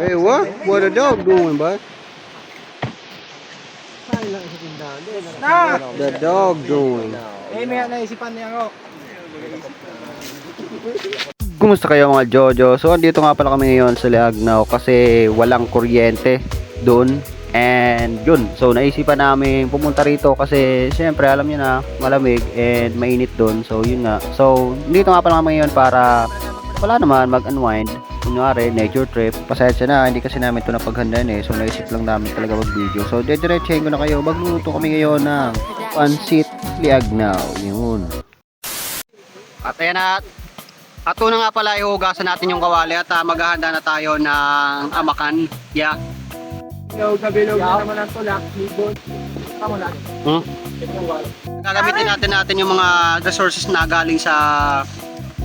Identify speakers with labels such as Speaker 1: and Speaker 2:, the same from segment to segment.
Speaker 1: Hey, what? What the dog doing, bud?
Speaker 2: Na!
Speaker 1: The dog doing.
Speaker 2: Eh, may naisipan niya ako.
Speaker 1: Kumusta kayo mga Jojo? So, andito nga pala kami ngayon sa Liagnaw kasi walang kuryente doon. And yun, so naisipan namin pumunta rito kasi syempre alam niyo na malamig and mainit doon. So yun nga. So dito nga pala kami ngayon para wala naman mag-unwind. Kunyari, nature trip. Pasensya na, hindi kasi namin ito napaghandaan eh. So naisip lang namin talaga mag-video. So dediretsahin ko na kayo. Magluto kami ngayon ng pansit liagnaw. Yun. At ayan na, at una nga pala ihugasan natin yung kawali at uh, maghahanda na tayo ng amakan. Yeah.
Speaker 2: Bilog na bilog na naman ang tulak. Libon. Tama na.
Speaker 1: Hmm? Gagamitin natin natin yung mga resources na galing sa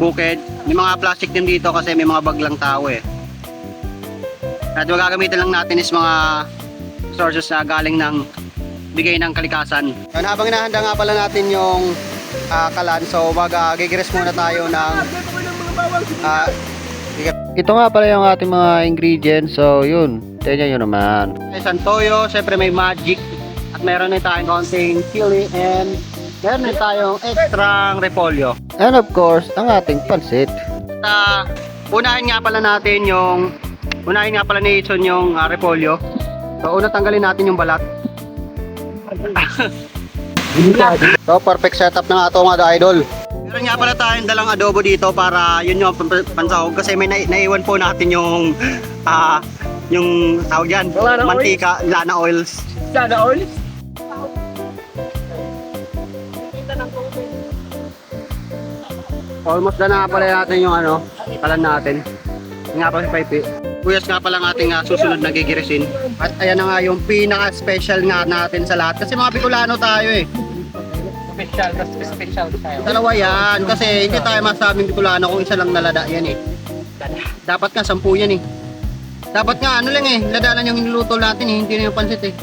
Speaker 1: bukid. May mga plastic din dito kasi may mga bag lang tao eh. At yung gagamitin lang natin is mga resources na galing ng bigay ng kalikasan. Yan, habang inahanda nga pala natin yung ah, kalan, so mag-gigres muna tayo ng ah, ito nga pala yung ating mga ingredients. So, yun. Tignan nyo naman. May santoyo, syempre may magic. At meron din tayong konting chili and meron tayong extra repolyo. And of course, ang ating pansit. At uh, unahin nga pala natin yung unahin nga pala ni Itson yung ah, repolyo. So, una tanggalin natin yung balat. so, perfect setup ng ato mga idol. Meron nga pala tayong dalang adobo dito para yun yung pan- pansahog kasi may na- naiwan po natin yung ah yung tawag yan,
Speaker 2: Lana
Speaker 1: mantika, lana oils.
Speaker 2: Sana all?
Speaker 1: Almost na nga pala natin yung ano, kalan natin. Nga pala si Pipe. Kuyas nga pala ang ating ah, susunod na gigirisin. At ayan na nga yung pinaka-special nga natin sa lahat. Kasi mga Bicolano tayo eh.
Speaker 2: Special, mas special tayo.
Speaker 1: Dalawa yan. Kasi hindi tayo masabing Bicolano kung isa lang nalada yan eh. Dapat nga sampu yan eh. Dapat nga ano lang eh, ladanan yung niluto natin eh, hindi na yung pansit eh.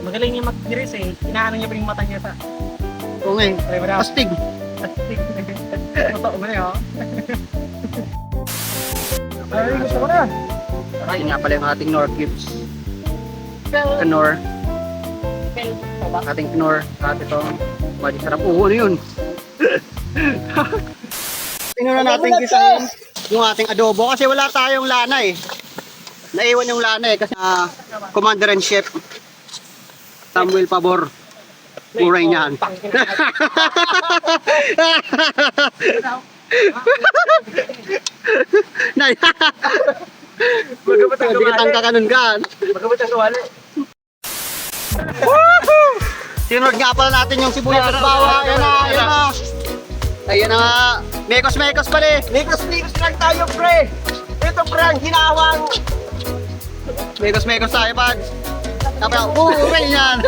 Speaker 2: Magaling niya mag-gris eh. Inaano niya pa yung mata niya sa...
Speaker 1: Oo nga eh, astig.
Speaker 2: Totoo mo na yun. Ay, gusto ko na.
Speaker 1: Ay, nga pala yung ating Nor Gibbs. Knor. Ating Knor. At ito, badi sarap. Oo, ano yun? Na natin kita yung ating adobo kasi wala tayong lana eh. Naiwan yung lana eh kasi ah, Commander and Chef Samuel Pabor. Uray niyan. Nay.
Speaker 2: Magabat ang
Speaker 1: Hindi
Speaker 2: kawali.
Speaker 1: ka kanun kan.
Speaker 2: Magabat ang kawali.
Speaker 1: Sinunod nga pala natin yung sibuyas at bawang. Ayan na, ayan na. Ayan na nga. Mekos, mekos pala eh.
Speaker 2: Nikos-nikos lang tayo, pre! Ito, pre, ang hinawang!
Speaker 1: Mekos, mekos tayo, pads. Tapos, uuray yan.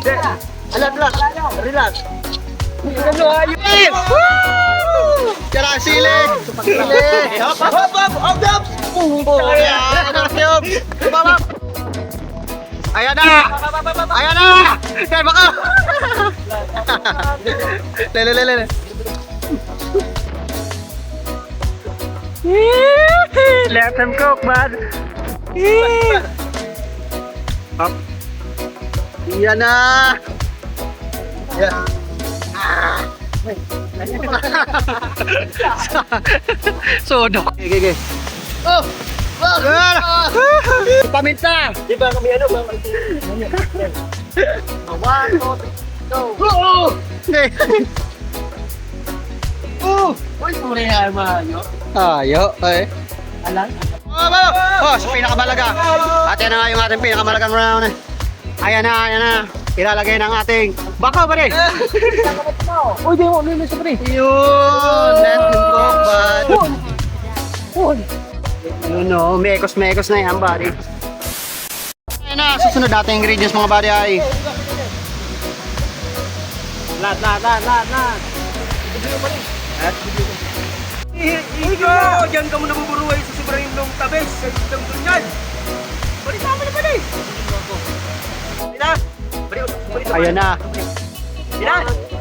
Speaker 2: Alam lang, relax. Ano ayun?
Speaker 1: Yan ang sili. Sili.
Speaker 2: Hop, hop, hop, hop, hop!
Speaker 1: Oh, yan. Ano na siyo? Babab. Ayan na. Ayan na. Kaya baka. Lele, lele, lele.
Speaker 2: Let them cook, bud.
Speaker 1: Up. Yan na. Yan. Sodok. Okay, okay, okay. Oh! Oh! Paminta!
Speaker 2: Di ba kami ano ba? One, two, three, go!
Speaker 1: Oo! Okay. Oh!
Speaker 2: Uy, puri nga mayo.
Speaker 1: Ayo, eh.
Speaker 2: Alang?
Speaker 1: Oh, oh, oh, sa pinakamalaga. At yan na nga yung ating pinakamalagang round. Ayan na, ayan na. Ilalagay ng ating baka ba rin?
Speaker 2: Uy, di mo, lilis pa rin.
Speaker 1: Yun! Let them cook, bud.
Speaker 2: Uy!
Speaker 1: Yun no, mekos-mekos na yan, buddy. Ayan na, susunod natin ingredients mga buddy ay
Speaker 2: Lahat, lahat, lahat, lahat, lahat. Igo! Diyan ka mo nabuburuhay sa sobrang nung tabes. Sa isang tunyan. Balita mo na ba eh?
Speaker 1: Ayan na.
Speaker 2: Ina!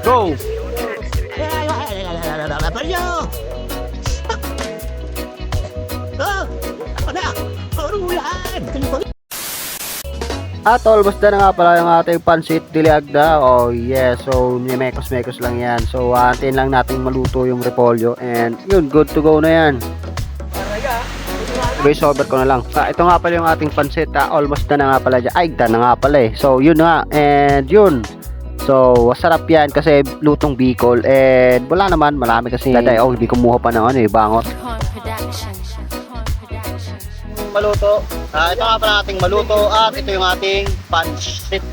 Speaker 1: Go! At almost na na nga pala yung ating pansit diliagda. Oh yes, so mekos-mekos lang yan. So antin lang natin maluto yung repolyo and yun, good to go na yan.
Speaker 2: Araya.
Speaker 1: Voice over ko na lang. Ah, ito nga pala yung ating pansit. Ah, almost na na nga pala dyan. Ay, na nga pala eh. So yun nga and yun. So, masarap yan kasi lutong Bicol and wala naman, marami kasi daday. Oh, hindi kumuha pa ng ano eh, bangot. Maluto. Ah, ito nga pala ating maluto at ito yung ating pansit.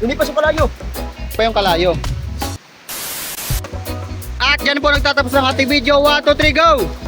Speaker 2: Hindi pa sa kalayo.
Speaker 1: pa yung kalayo. At yan po nagtatapos ng ating video. 1, 2, 3, go!